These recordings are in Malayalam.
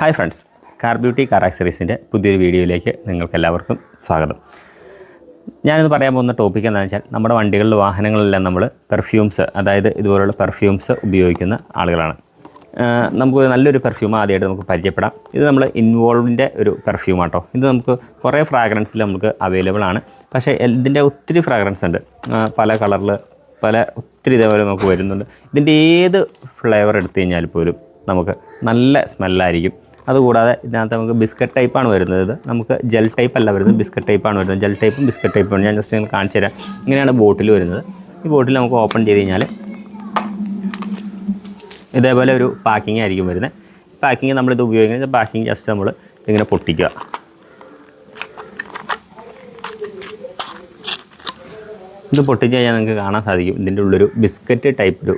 Hi friends car beauty car ആക്സറീസിന്റെ പുതിയൊരു വീഡിയോയിലേക്ക് നിങ്ങൾക്ക് എല്ലാവർക്കും സ്വാഗതം. ഞാനിത് പറയാൻ പോകുന്ന ടോപ്പിക് എന്താണെന്ന് വെച്ചാൽ നമ്മുടെ വണ്ടികളിൽ വാഹനങ്ങളിലെല്ലാം നമ്മൾ പെർഫ്യൂംസ് അതായത് ഇതുപോലുള്ള പെർഫ്യൂംസ് ഉപയോഗിക്കുന്ന ആളുകളാണ്. നമുക്ക് നല്ലൊരു പെർഫ്യൂം ആദ്യമായിട്ട് നമുക്ക് പരിചയപ്പെടാം. ഇത് നമ്മൾ ഇൻവോൾവിന്റെ ഒരു പെർഫ്യൂം ആട്ടോ. ഇത് നമുക്ക് കുറേ ഫ്രാഗ്രൻസിൽ നമുക്ക് അവൈലബിൾ ആണ്. പക്ഷേ ഇതിന്റെ ഒത്തിരി ഫ്രാഗ്രൻസ് ഉണ്ട്. പല കളറിൽ പല ഒത്തിരി ഇതേപോലെ നമുക്ക് വരുന്നുണ്ട്. ഇതിന്റെ ഏത് ഫ്ലേവർ എടുത്തു കഴിഞ്ഞാൽ പോലും നമുക്ക് നല്ല സ്മെല്ലായിരിക്കും. അതുകൂടാതെ ഇതിനകത്ത് നമുക്ക് ബിസ്ക്കറ്റ് ടൈപ്പാണ് വരുന്നത്. ഇത് നമുക്ക് ജെൽ ടൈപ്പ് അല്ല വരുന്നത് ബിസ്ക്കറ്റ് ടൈപ്പാണ് വരുന്നത്. ജെൽ ടൈപ്പും ബിസ്ക്കറ്റ് ടൈപ്പും ഞാൻ ജസ്റ്റ് നിങ്ങൾ കാണിച്ചു തരാം. ഇങ്ങനെയാണ് ബോട്ടിൽ വരുന്നത്. ഈ ബോട്ടിൽ നമുക്ക് ഓപ്പൺ ചെയ്ത് കഴിഞ്ഞാൽ ഇതേപോലെ ഒരു പാക്കിംഗ് ആയിരിക്കും വരുന്നത്. പാക്കിങ് നമ്മളിത് ഉപയോഗിക്കുന്നത് പാക്കിങ് ജസ്റ്റ് നമ്മൾ ഇങ്ങനെ പൊട്ടിക്കുക. ഇത് പൊട്ടിച്ച് കഴിഞ്ഞാൽ നിങ്ങൾക്ക് കാണാൻ സാധിക്കും. ഇതിന്റെ ഉള്ളൊരു ബിസ്ക്കറ്റ് ടൈപ്പ് ഒരു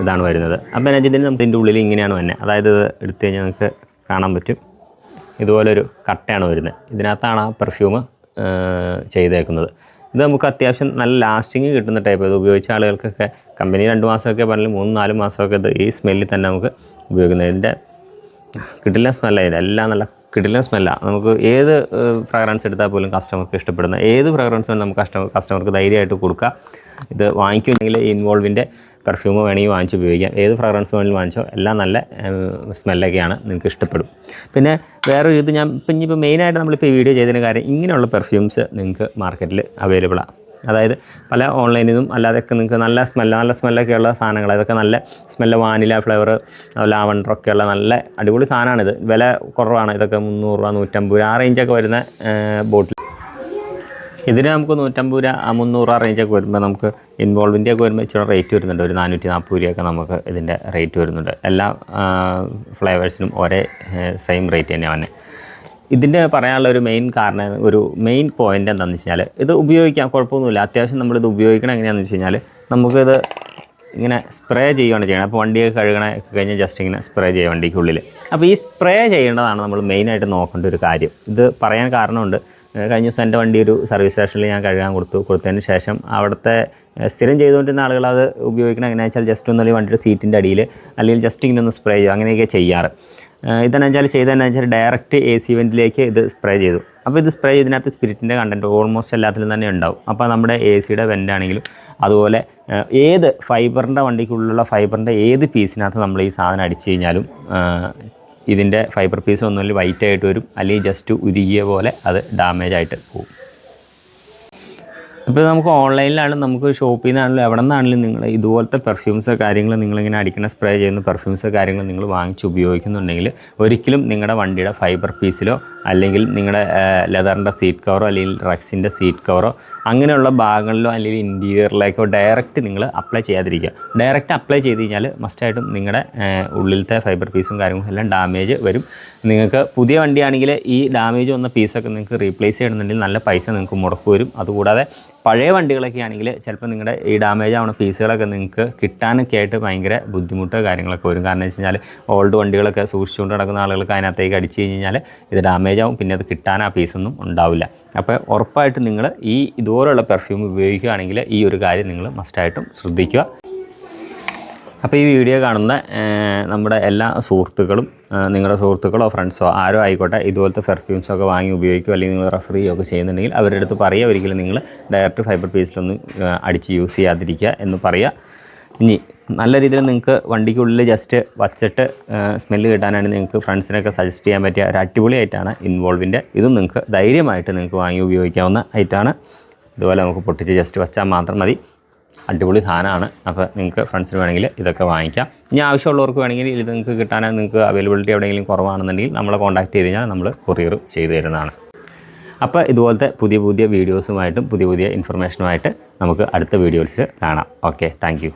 ഇതാണ് വരുന്നത്. അപ്പോൾ ഇതിന് നമുക്ക് ഇതിന്റെ ഉള്ളിൽ ഇങ്ങനെയാണ് വരുന്നത്. അതായത് ഇത് എടുത്തു കഴിഞ്ഞാൽ നമുക്ക് കാണാൻ പറ്റും. ഇതുപോലൊരു കട്ടയാണ് വരുന്നത്. ഇതിനകത്താണ് ആ പെർഫ്യൂം ചെയ്തേക്കുന്നത്. ഇത് നമുക്ക് അത്യാവശ്യം നല്ല ലാസ്റ്റിങ് കിട്ടുന്ന ടൈപ്പ് ഇത് ഉപയോഗിച്ച ആളുകൾക്കൊക്കെ കമ്പനി രണ്ട് മാസമൊക്കെ പറഞ്ഞാൽ മൂന്ന് നാല് മാസമൊക്കെ ഇത് ഈ സ്മെല്ലിൽ തന്നെ നമുക്ക് ഉപയോഗിക്കുന്നത്. ഇതിന്റെ കിടിലൻ ഇതിന്റെ എല്ലാം നല്ല കിടിലൻ സ്മെല്ല നമുക്ക് ഏത് ഫ്രാഗ്രൻസ് എടുത്താൽ പോലും കസ്റ്റമർക്ക് ഇഷ്ടപ്പെടുന്ന ഏത് ഫ്രാഗ്രൻസ് നമുക്ക് കസ്റ്റമർ കസ്റ്റമർക്ക് ധൈര്യമായിട്ട് കൊടുക്കുക ഇത് വാങ്ങിക്കുമെങ്കിൽ ഇൻവോൾവിന്റെ പെർഫ്യൂം വേണമെങ്കിൽ വാങ്ങിച്ച് ഉപയോഗിക്കാം. ഏത് ഫ്രാഗ്രൻസ് വേണമെങ്കിലും വാങ്ങിച്ചോ. എല്ലാം നല്ല സ്മെല്ലൊക്കെയാണ് നിങ്ങൾക്ക് ഇഷ്ടപ്പെടും. പിന്നെ വേറൊരു ഇത് ഞാൻ ഇപ്പം ഇനിയിപ്പോൾ മെയിനായിട്ട് നമ്മളിപ്പോൾ ഈ വീഡിയോ ചെയ്തതിന് കാര്യം ഇങ്ങനെയുള്ള പെർഫ്യൂംസ് നിങ്ങൾക്ക് മാർക്കറ്റിൽ അവൈലബിളാണ് അതായത് പല ഓൺലൈനിൽ നിന്നും അല്ലാതെയൊക്കെ നിങ്ങൾക്ക് നല്ല സ്മെല്ല് നല്ല സ്മെല്ലൊക്കെയുള്ള സാധനങ്ങൾ അതൊക്കെ നല്ല സ്മെല്ല് വാനില ഫ്ലേവർ ലാവണ്ടറൊക്കെ ഉള്ള നല്ല അടിപൊളി സാധനമാണിത്. വില കുറവാണ്. ഇതൊക്കെ മുന്നൂറ് രൂപ നൂറ്റമ്പത് രൂപ ആ റേഞ്ചൊക്കെ വരുന്ന ബോട്ടിൽ ഇതിന് നമുക്ക് നൂറ്റമ്പത് രൂപ മുന്നൂറ് രൂപ റേഞ്ചൊക്കെ വരുമ്പോൾ നമുക്ക് ഇൻവോൾവിന്റെ ഒക്കെ വരുമ്പോൾ ഇച്ചിരി റേറ്റ് വരുന്നുണ്ട്. ഒരു നാനൂറ്റി നാൽപ്പത് രൂപയൊക്കെ നമുക്ക് ഇതിന്റെ റേറ്റ് വരുന്നുണ്ട്. എല്ലാ ഫ്ലേവേഴ്സിനും ഒരേ സെയിം റേറ്റ് തന്നെയാണ് വന്നെ. ഇതിന്റെ പറയാനുള്ള ഒരു മെയിൻ കാരണം ഒരു മെയിൻ പോയിന്റ് എന്താണെന്ന് വെച്ച് കഴിഞ്ഞാൽ ഇത് ഉപയോഗിക്കാം കുഴപ്പമൊന്നുമില്ല. അത്യാവശ്യം നമ്മളിത് ഉപയോഗിക്കണം എങ്ങനെയാണെന്ന് വെച്ച് കഴിഞ്ഞാൽ നമുക്കിത് ഇങ്ങനെ സ്പ്രേ ചെയ്യുകയാണ് ചെയ്യണം അപ്പോൾ വണ്ടിയൊക്കെ കഴുകണ കഴിഞ്ഞാൽ ജസ്റ്റ് ഇങ്ങനെ സ്പ്രേ ചെയ്യുക വണ്ടിക്കുള്ളിൽ അപ്പോൾ ഈ സ്പ്രേ ചെയ്യേണ്ടതാണ് നമ്മൾ മെയിനായിട്ട് നോക്കേണ്ട ഒരു കാര്യം. ഇത് പറയാൻ കാരണമുണ്ട്. കഴിഞ്ഞ ദിവസം എന്റെ വണ്ടി ഒരു സർവീസ് സ്റ്റേഷനിൽ ഞാൻ കഴുകാൻ കൊടുത്തു. കൊടുത്തതിന് ശേഷം അവിടുത്തെ സ്ഥിരം ചെയ്തുകൊണ്ടിരുന്ന ആളുകൾ അത് ഉപയോഗിക്കണം എങ്ങനെയാ വെച്ചാൽ ജസ്റ്റ് ഒന്നല്ലെങ്കിൽ വണ്ടിയുടെ സീറ്റിന്റെ അടിയിൽ അല്ലെങ്കിൽ ജസ്റ്റ് ഇങ്ങനെ ഒന്ന് സ്പ്രേ ചെയ്യുക. അങ്ങനെയൊക്കെ ചെയ്യാറ്. ഇതെന്നു വെച്ചാൽ ചെയ്തതെന്നു വെച്ചാൽ ഡയറക്റ്റ് എ സി വെന്റിലേക്ക് ഇത് സ്പ്രേ ചെയ്തു. അപ്പോൾ ഇത് സ്പ്രേ ചെയ്തതിനകത്ത് സ്പിരിറ്റിന്റെ കണ്ടന്റ് ഓൾമോസ്റ്റ് എല്ലാത്തിലും തന്നെ ഉണ്ടാവും. അപ്പോൾ നമ്മുടെ എ സിയുടെ വെന്റാണെങ്കിലും അതുപോലെ ഏത് ഫൈബറിന്റെ വണ്ടിക്കുള്ളിലുള്ള ഫൈബറിന്റെ ഏത് പീസിനകത്ത് നമ്മൾ ഈ സാധനം അടിച്ചു കഴിഞ്ഞാലും ഇതിന്റെ ഫൈബർ പീസ് ഒന്നുമില്ല വൈറ്റ് ആയിട്ട് വരും അല്ലെങ്കിൽ ജസ്റ്റ് ഉരുകിയ പോലെ അത് ഡാമേജ് ആയിട്ട് പോകും. ഇപ്പോൾ നമുക്ക് ഓൺലൈനിലാണ് നമുക്ക് ഷോപ്പിൽ നിന്നാണെങ്കിലും എവിടെ നിന്നാണെങ്കിലും നിങ്ങൾ ഇതുപോലത്തെ പെർഫ്യൂംസ് കാര്യങ്ങൾ നിങ്ങളിങ്ങനെ അടിക്കുന്ന സ്പ്രേ ചെയ്യുന്ന പെർഫ്യൂംസ് കാര്യങ്ങൾ നിങ്ങൾ വാങ്ങിച്ച് ഉപയോഗിക്കുന്നുണ്ടെങ്കിൽ ഒരിക്കലും നിങ്ങളുടെ വണ്ടിയുടെ ഫൈബർ പീസിലോ അല്ലെങ്കിൽ നിങ്ങളുടെ ലെതറിന്റെ സീറ്റ് കവറോ അല്ലെങ്കിൽ റക്സിന്റെ സീറ്റ് കവറോ അങ്ങനെയുള്ള ഭാഗങ്ങളിലോ അല്ലെങ്കിൽ ഇന്റീരിയറിലേക്കോ ഡയറക്റ്റ് നിങ്ങൾ അപ്ലൈ ചെയ്യാതിരിക്കുക. ഡയറക്റ്റ് അപ്ലൈ ചെയ്ത് കഴിഞ്ഞാൽ മസ്റ്റായിട്ടും നിങ്ങളുടെ ഉള്ളിലത്തെ ഫൈബർ പീസും കാര്യങ്ങളും എല്ലാം ഡാമേജ് വരും. നിങ്ങൾക്ക് പുതിയ വണ്ടിയാണെങ്കിൽ ഈ ഡാമേജ് വന്ന പീസൊക്കെ നിങ്ങൾക്ക് റീപ്ലേസ് ചെയ്യണമെന്നുണ്ടെങ്കിൽ നല്ല പൈസ നിങ്ങൾക്ക് മുടക്ക് വരും. അതുകൂടാതെ പഴയ വണ്ടികളൊക്കെ ആണെങ്കിൽ ചിലപ്പോൾ നിങ്ങളുടെ ഈ ഡാമേജ് ആവുന്ന പീസുകളൊക്കെ നിങ്ങൾക്ക് കിട്ടാനൊക്കെ ആയിട്ട് ഭയങ്കര ബുദ്ധിമുട്ടോ കാര്യങ്ങളൊക്കെ വരും. കാരണം വെച്ച് കഴിഞ്ഞാൽ ഓൾഡ് വണ്ടികളൊക്കെ സൂക്ഷിച്ചുകൊണ്ട് നടക്കുന്ന ആളുകൾക്ക് അതിനകത്തേക്ക് അടിച്ചു കഴിഞ്ഞാൽ ഇത് ഡാമേജ് ആവും. പിന്നെ അത് കിട്ടാൻ ആ പീസൊന്നും ഉണ്ടാവില്ല. അപ്പോൾ ഉറപ്പായിട്ട് നിങ്ങൾ ഈ ഇതുപോലുള്ള പെർഫ്യൂം ഉപയോഗിക്കുകയാണെങ്കിൽ ഈ ഒരു കാര്യം നിങ്ങൾ മസ്റ്റായിട്ടും ശ്രദ്ധിക്കുക. അപ്പോൾ ഈ വീഡിയോ കാണുന്ന നമ്മുടെ എല്ലാ സുഹൃത്തുക്കളും നിങ്ങളുടെ സുഹൃത്തുക്കളോ ഫ്രണ്ട്സോ ആരോ ആയിക്കോട്ടെ ഇതുപോലത്തെ പെർഫ്യൂംസൊക്കെ വാങ്ങി ഉപയോഗിക്കുകയോ അല്ലെങ്കിൽ നിങ്ങൾ റെഫർ ചെയ്യുകയൊക്കെ ചെയ്യുന്നുണ്ടെങ്കിൽ അവരുടെ അടുത്ത് പറയുക. ഒരിക്കലും നിങ്ങൾ ഡയറക്റ്റ് ഫൈബർ ഏഹ്, അടിച്ച് യൂസ് ചെയ്യാതിരിക്കുക എന്ന് പറയുക. ഇനി നല്ല രീതിയിൽ നിങ്ങൾക്ക് വണ്ടിക്കുള്ളിൽ ജസ്റ്റ് വച്ചിട്ട് സ്മെല്ല് കിട്ടാനാണ് നിങ്ങൾക്ക് ഫ്രണ്ട്സിനൊക്കെ സജസ്റ്റ് ചെയ്യാൻ പറ്റിയ ഒരു അടിപൊളി ആയിട്ടാണ് ഇൻവോൾവിന്റെ. ഇതും നിങ്ങൾക്ക് ധൈര്യമായിട്ട് നിങ്ങൾക്ക് വാങ്ങി ഉപയോഗിക്കാവുന്ന ഐറ്റാണ് ഇതുപോലെ നമുക്ക് പൊട്ടിച്ച് ജസ്റ്റ് വെച്ചാൽ മാത്രം മതി. അടിപൊളി സാധനമാണ്. അപ്പോൾ നിങ്ങൾക്ക് ഫ്രണ്ട്സിന് വേണമെങ്കിൽ ഇതൊക്കെ വാങ്ങിക്കാം. ഇനി ആവശ്യമുള്ളവർക്ക് വേണമെങ്കിൽ ഇത് നിങ്ങൾക്ക് കിട്ടാൻ നിങ്ങൾക്ക് അവൈലബിലിറ്റി എവിടെയെങ്കിലും കുറവാണെന്നുണ്ടെങ്കിൽ നമ്മളെ കോൺടാക്ട് ചെയ്ത് കഴിഞ്ഞാൽ നമ്മൾ കൊറിയർ ചെയ്തു തരുന്നതാണ്. അപ്പോൾ ഇതുപോലത്തെ പുതിയ പുതിയ വീഡിയോസുമായിട്ടും പുതിയ പുതിയ ഇൻഫർമേഷനുമായിട്ട് നമുക്ക് അടുത്ത വീഡിയോസിൽ കാണാം. Okay thank